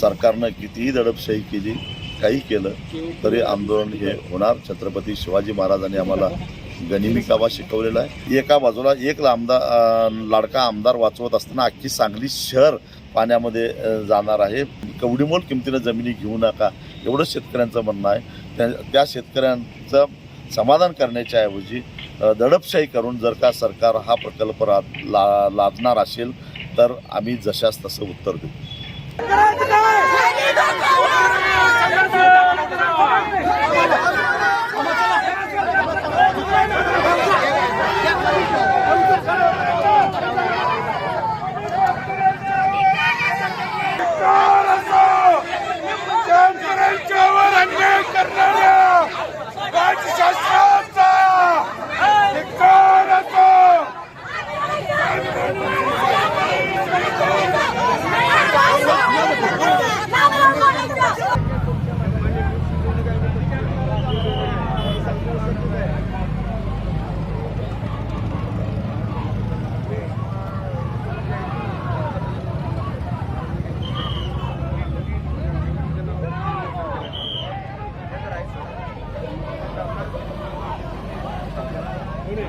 सरकारनं कितीही दडपशाही केली काही केलं तरी आंदोलन हे होणार. छत्रपती शिवाजी महाराजांनी आम्हाला गनिमी काबा शिकवलेला आहे. एका बाजूला एक आमदार लाडका आमदार वाचवत असताना अख्खी सांगली शहर पाण्यामध्ये जाणार आहे. कवडीमोल किमतीनं जमिनी घेऊ नका एवढंच शेतकऱ्यांचं म्हणणं आहे. त्या त्या शेतकऱ्यांचं समाधान करण्याच्या ऐवजी दडपशाही करून जर का सरकार हा प्रकल्प रा ला लादणार असेल तर आम्ही जशास तसं उत्तर देऊ. ঘুরে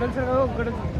கிடைச்சிருக்கோ கிடைச்சிருக்கு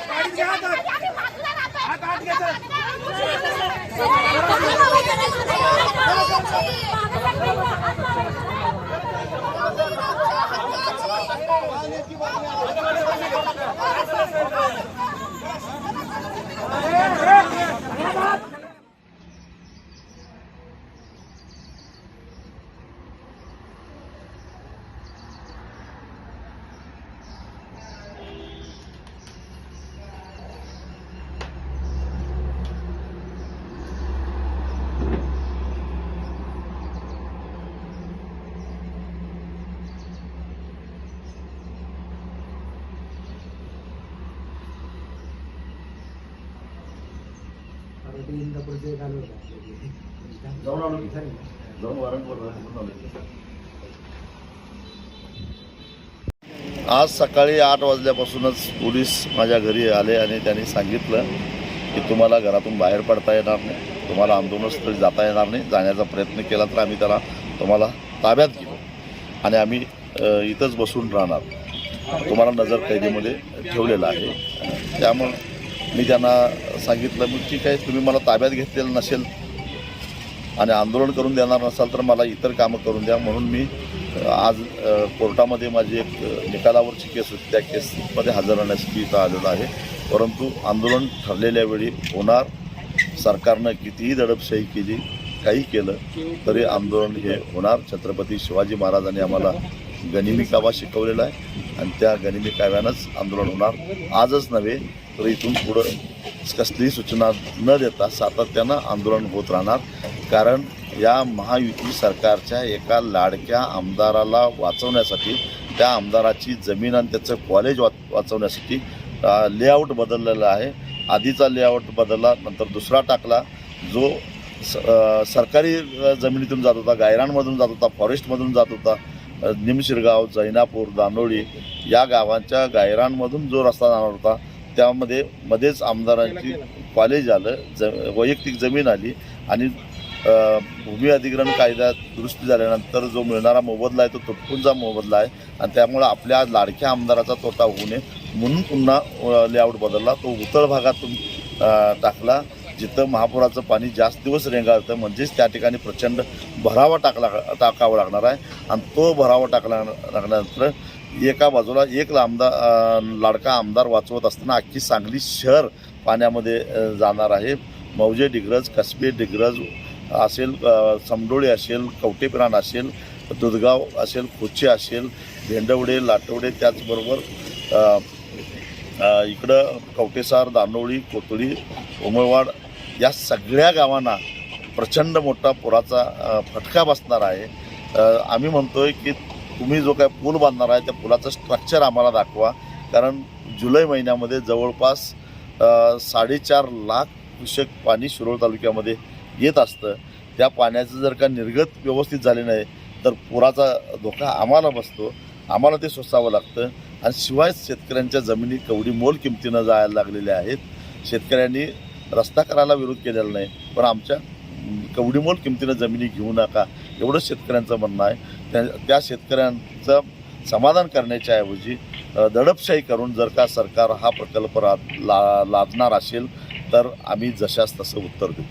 जीतेंगे भाई जीतेंगे नहीं जाऊन जाऊन आलो की. आज सकाळी आठ वाजल्यापासूनच पोलीस माझ्या घरी आले आणि त्यांनी सांगितलं की तुम्हाला घरातून बाहेर पडता येणार नाही. तुम्हाला आंदोलनस्थळी जाता येणार नाही. जाण्याचा प्रयत्न केला तर आम्ही त्याला तुम्हाला ताब्यात घेऊ. आणि आम्ही इथंच बसून राहणार. तुम्हाला नजर कैदीमध्ये ठेवलेलं आहे. त्यामुळं मी त्यांना सांगितलं मग ठीक आहे तुम्ही मला ताब्यात घेतलेलं नसेल आणि आंदोलन करून देणार नसाल तर मला इतर कामं करून द्या. म्हणून मी आज कोर्टामध्ये माझी एक निकालावरची केस होती. त्या केसमध्ये हजर राहण्यासाठी इथं आलेलो आहे. परंतु आंदोलन ठरलेल्या वेळी होणार. सरकारनं कितीही दडपशाही केली काही केलं तरी आंदोलन हे होणार. छत्रपती शिवाजी महाराजांनी आम्हाला गनिमी कावा शिकवलेला आहे आणि त्या गनिमी काव्यानंच आंदोलन होणार. आजच नव्हे तर इथून पुढं कसलीही सूचना न देता सातत्यानं आंदोलन होत राहणार. कारण या महायुती सरकारच्या एका लाडक्या आमदाराला वाचवण्यासाठी त्या आमदाराची जमीन आणि त्याचं कॉलेज वाच वाचवण्यासाठी लेआउट बदललेला आहे. आधीचा लेआउट बदलला नंतर दुसरा टाकला. जो स सरकारी जमिनीतून जात होता गायरांमधून जात होता फॉरेस्टमधून जात होता निमशिरगाव जैनापूर दानोळी या गावांच्या गायरांमधून जो रस्ता जाणार होता त्यामध्ये मध्येच आमदारांची कॉलेज आलं ज वैयक्तिक जमीन आली आणि भूमी अधिग्रहण कायदा दुरुस्ती झाल्यानंतर जो मिळणारा मोबदला आहे तो तुटपुंजा मोबदला आहे आणि त्यामुळं आपल्या लाडक्या आमदाराचा तोटा होऊ नये म्हणून पुन्हा लेआउट बदलला. तो उतळ भागातून टाकला. जिथं महापुराचं पाणी जास्त दिवस रेंगाळतं म्हणजेच त्या ठिकाणी प्रचंड भरावा टाकला टाकावा लागणार आहे. आणि तो भरावा टाकला लागल्यानंतर एका बाजूला एक आमदार लाडका आमदार वाचवत असताना अख्खी सांगली शहर पाण्यामध्ये जाणार आहे. मौजे डिग्रज कसबे डिग्रज असेल समडोळे समडोळी असेल कवटेप्राण असेल दुधगाव असेल कोची असेल भेंडवडे लाटवडे त्याचबरोबर इकडं कवटेसार दानोळी कोतळी उमळवाड या सगळ्या गावांना प्रचंड मोठा पुराचा फटका बसणार आहे. आम्ही आम्ही म्हणतोय की तुम्ही जो काय पूल बांधणार आहे त्या पुलाचं स्ट्रक्चर आम्हाला दाखवा. कारण जुलै महिन्यामध्ये जवळपास साडेचार लाख कृषक पाणी शिरोळ तालुक्यामध्ये येत असतं. त्या पाण्याचं जर का निर्गत व्यवस्थित झाले नाही तर पुराचा धोका आम्हाला बसतो. आम्हाला ते सोसावं लागतं. आणि शिवाय शेतकऱ्यांच्या जमिनी कवडी मोल किमतीनं जायला लागलेल्या आहेत. शेतकऱ्यांनी रस्ता करायला विरोध केलेला नाही. पण आमच्या कवडीमोल किमतीनं जमिनी घेऊ नका एवढंच शेतकऱ्यांचं म्हणणं आहे. त्या त्या शेतकऱ्यांचं समाधान करण्याच्या ऐवजी दडपशाही करून जर का सरकार हा प्रकल्प रा ला लादणार असेल तर आम्ही जशास तसं उत्तर देऊ.